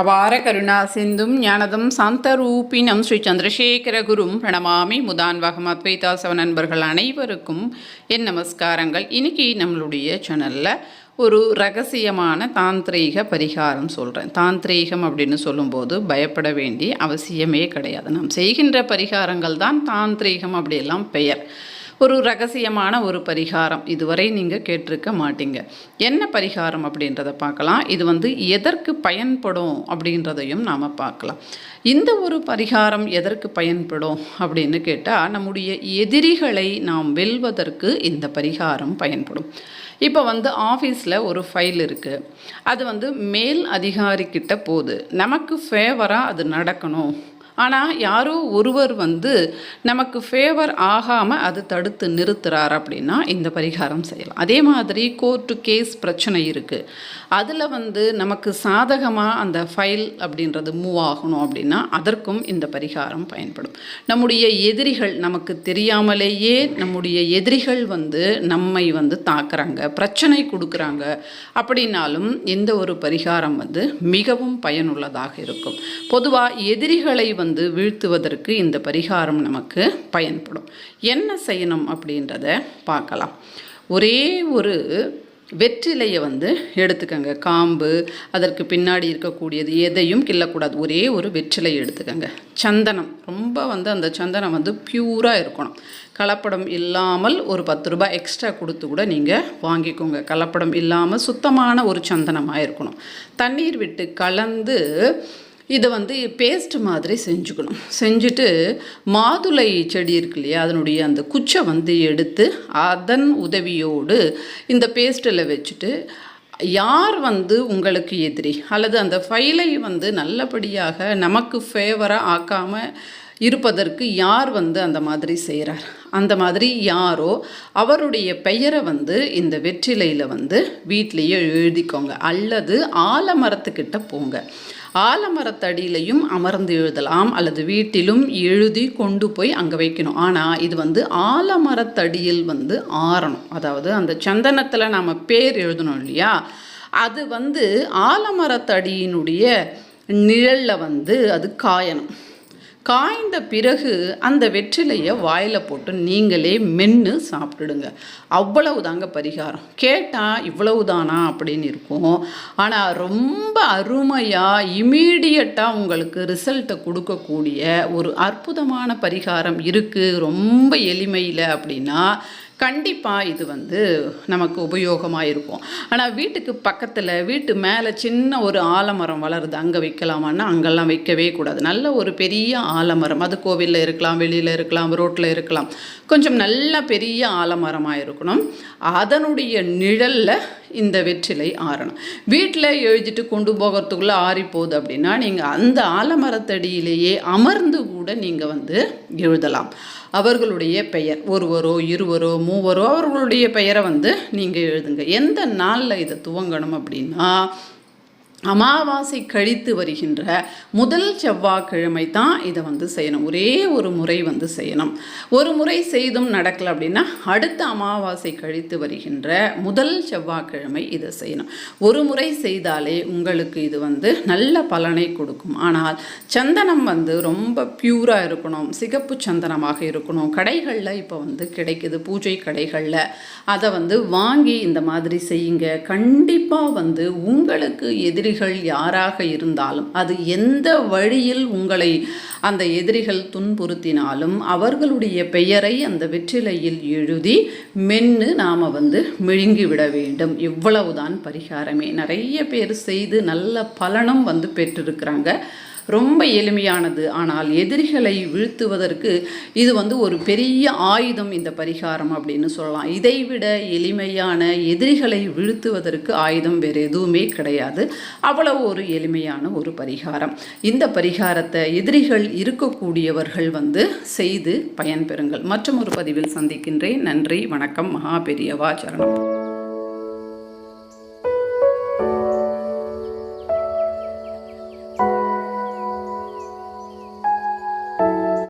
அபார கருணா சிந்தும் ஞானதம் சாந்தரூபினம் ஸ்ரீ சந்திரசேகர குரும் பிரணமாமி முதான்வகம் அத்வைதாசவ நண்பர்கள் அனைவருக்கும் என் நமஸ்காரங்கள். இன்னைக்கு நம்மளுடைய சேனலில் ஒரு ரகசியமான தாந்திரீக பரிகாரம் சொல்கிறேன் தாந்திரீகம் அப்படின்னு சொல்லும்போது பயப்பட வேண்டிய அவசியமே கிடையாது. நாம் செய்கின்ற பரிகாரங்கள் தான் தாந்திரீகம் அப்படியெல்லாம் பெயர். ஒரு ரகசியமான ஒரு பரிகாரம். இதுவரை நீங்கள் கேட்டிருக்க மாட்டீங்க. என்ன பரிகாரம் அப்படின்றத பார்க்கலாம். இது வந்து எதற்கு பயன்படும் அப்படின்றதையும் நாம் பார்க்கலாம். இந்த ஒரு பரிகாரம் எதற்கு பயன்படும் அப்படின்னு கேட்டால் நம்முடைய எதிரிகளை நாம் வெல்வதற்கு இந்த பரிகாரம் பயன்படும். இப்போ வந்து ஆஃபீஸில் ஒரு ஃபைல் இருக்குது அது வந்து மேல் அதிகாரிக்கிட்ட போகுது. நமக்கு ஃபேவராக அது நடக்கணும். ஆனால் யாரோ ஒருவர் வந்து நமக்கு ஃபேவர் ஆகாமல் அது தடுத்து நிறுத்துறார் அப்படின்னா இந்த பரிகாரம் செய்யலாம். அதே மாதிரி கோர்ட்டு கேஸ் பிரச்சனை இருக்குது அதில் வந்து நமக்கு சாதகமாக அந்த ஃபைல் அப்படின்றது மூவ் ஆகணும் அப்படின்னா அதற்கும் இந்த பரிகாரம் பயன்படும். நம்முடைய எதிரிகள் நமக்கு தெரியாமலேயே நம்முடைய எதிரிகள் வந்து நம்மை வந்து தாக்குறாங்க பிரச்சனை கொடுக்குறாங்க அப்படின்னாலும் எந்த ஒரு பரிகாரம் வந்து மிகவும் பயனுள்ளதாக இருக்கும். பொதுவாக எதிரிகளை வந்து வீழ்த்துவதற்கு இந்த பரிகாரம் நமக்கு பயன்படும். என்ன செய்யணும் அப்படின்றத பார்க்கலாம். ஒரே ஒரு வெற்றிலையை வந்து எடுத்துக்கங்க. காம்பு அதற்கு பின்னாடி இருக்கக்கூடியது எதையும் கிள்ளக்கூடாது. ஒரே ஒரு வெற்றிலை எடுத்துக்கங்க. சந்தனம். ரொம்ப வந்து அந்த சந்தனம் வந்து பியூராக இருக்கணும். கலப்படம் இல்லாமல் ஒரு பத்து ரூபாய் எக்ஸ்ட்ரா கொடுத்து கூட நீங்கள் வாங்கிக்கோங்க. கலப்படம் இல்லாமல் சுத்தமான ஒரு சந்தனமாக இருக்கணும். தண்ணீர் விட்டு கலந்து இதை வந்து பேஸ்ட் மாதிரி செஞ்சுக்கணும். செஞ்சுட்டு மாதுளை செடி இருக்கு இல்லையா அதனுடைய அந்த குச்சை வந்து எடுத்து அதன் உதவியோடு இந்த பேஸ்ட்டில் வச்சுட்டு யார் வந்து உங்களுக்கு எதிரி? அல்லது அந்த ஃபைலை வந்து நல்லபடியாக நமக்கு ஃபேவராக ஆக்காமல் இருப்பதற்கு யார் வந்து அந்த மாதிரி செய்கிறார்? அந்த மாதிரி யாரோ அவருடைய பெயரை வந்து இந்த வெற்றிலையில் வந்து வீட்லேயே எழுதிக்கோங்க. அல்லது ஆலமரத்துக்கிட்ட போங்க. ஆலமரத்தடியிலையும் அமர்ந்து எழுதலாம். அல்லது வீட்டிலும் எழுதி கொண்டு போய் அங்கே வைக்கணும். ஆனால் இது வந்து ஆலமரத்தடியில் வந்து ஆறணும். அதாவது அந்த சந்தனத்தில் நாம் பேர் எழுதணும் இல்லையா? அது வந்து ஆலமரத்தடியினுடைய நிழலில் வந்து அது காயணும். காய்ந்த பிறகு அந்த வெற்றிலையை வாயில் போட்டு நீங்களே மென்று சாப்பிட்டுடுங்க. அவ்வளவு தாங்க பரிகாரம். கேட்டால் இவ்வளவு தானா அப்படின்னு இருக்கும். ஆனால் ரொம்ப அருமையாக இமீடியட்டாக உங்களுக்கு ரிசல்ட்டை கொடுக்கக்கூடிய ஒரு அற்புதமான பரிகாரம் இருக்குது ரொம்ப எளிமையில் அப்படின்னா கண்டிப்பாக இது வந்து நமக்கு உபயோகமாக இருக்கும் ஆனால் வீட்டுக்கு பக்கத்தில் வீட்டு மேலே சின்ன ஒரு ஆலமரம் வளருது அங்கே வைக்கலாமான்னா அங்கெல்லாம் வைக்கவே கூடாது. நல்ல ஒரு பெரிய ஆலமரம். அது கோவிலில் இருக்கலாம் வெளியில் இருக்கலாம் ரோட்டில் இருக்கலாம். கொஞ்சம் நல்ல பெரிய ஆலமரமாக இருக்கணும். அதனுடைய நிழலில் இந்த வெற்றிலை ஆறணும். வீட்டில் எழுதிட்டு கொண்டு போகிறதுக்குள்ளே ஆறி போகுது அப்படின்னா நீங்கள் அந்த ஆலமரத்தடியிலேயே அமர்ந்து கூட நீங்கள் வந்து எழுதலாம். அவர்களுடைய பெயர் ஒருவரோ இருவரோ மூவரோ அவர்களுடைய பெயரை வந்து நீங்கள் எழுதுங்க. எந்த நாளில் இதை துவங்கணும் அப்படின்னா அமாவாசை கழித்து வருகின்ற முதல் செவ்வாய்க்கிழமை தான் இதை வந்து செய்யணும். ஒரே ஒரு முறை வந்து செய்யணும். ஒரு முறை செய்தும் நடக்கலை அப்படின்னா அடுத்த அமாவாசை கழித்து வருகின்ற முதல் செவ்வாய்க்கிழமை இதை செய்யணும். ஒரு முறை செய்தாலே உங்களுக்கு இது வந்து நல்ல பலனை கொடுக்கும். ஆனால் சந்தனம் வந்து ரொம்ப பியூராக இருக்கணும். சிகப்பு சந்தனமாக இருக்கணும். கடைகளில் இப்போ வந்து கிடைக்குது. பூஜை கடைகளில் அதை வந்து வாங்கி இந்த மாதிரி செய்யுங்க. கண்டிப்பாக வந்து உங்களுக்கு எதிரி எதிரிகள் யாராக இருந்தாலும் அது எந்த வழியில் உங்களை அந்த எதிரிகள் துன்புறுத்தினாலும் அவர்களுடைய பெயரை அந்த வெற்றிலையில் எழுதி மென்று நாம் வந்து விழுங்கி விட வேண்டும். இவ்வளவுதான் பரிகாரமே. நிறைய பேர் செய்து நல்ல பலனும் வந்து பெற்றிருக்கிறாங்க. ரொம்ப எளிமையானது. ஆனால் எதிரிகளை வீழ்த்துவதற்கு இது வந்து ஒரு பெரிய ஆயுதம் இந்த பரிகாரம் அப்படின்னு சொல்லலாம். இதைவிட எளிமையான எதிரிகளை வீழ்த்துவதற்கு ஆயுதம் வேறு எதுவுமே கிடையாது. அவ்வளவு ஒரு எளிமையான ஒரு பரிகாரம். இந்த பரிகாரத்தை எதிரிகள் இருக்கக்கூடியவர்கள் வந்து செய்து பயன்பெறுங்கள். மற்றும் ஒரு பதிவில் சந்திக்கின்றேன். நன்றி வணக்கம் மகா பெரியவா சரணம்.